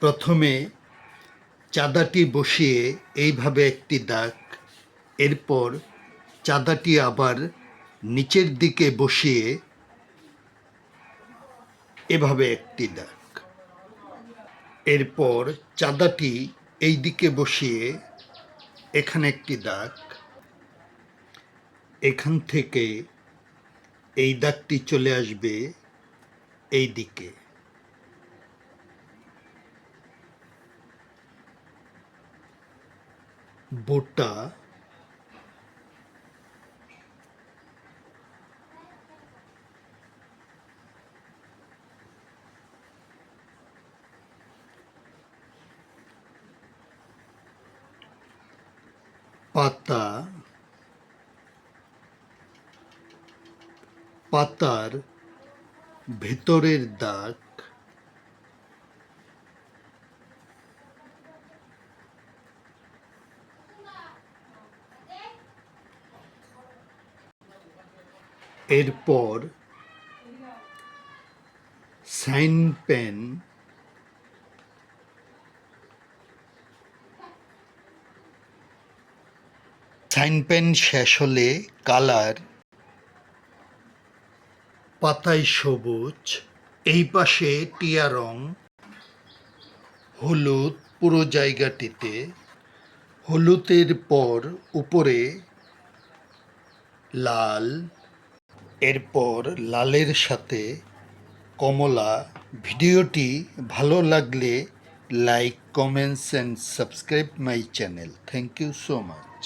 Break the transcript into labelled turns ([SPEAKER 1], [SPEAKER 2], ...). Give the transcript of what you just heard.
[SPEAKER 1] প্রথমে চাঁদাটি বসিয়ে এইভাবে একটি দাগ, এরপর চাঁদাটি আবার নিচের দিকে বসিয়ে এভাবে একটি দাগ। এরপর চাঁদাটি এই দিকে বসিয়ে এখানে একটি দাগ। এখান থেকে এই দাগটি চলে আসবে এই দিকে। বোটা পাতা পাতার ভেতরের দাগ এরপর সাইন পেন সাইন পেন শেষ হলে কালার পাতায় সবুজ, এই পাশে টিয়া রং, হলুদ পুরো জায়গাটিতে, হলুদের পর উপরে লাল এরপর লালের সাথে কমলা, ভিডিওটি ভালো লাগলে like, comments and subscribe my channel thank you so much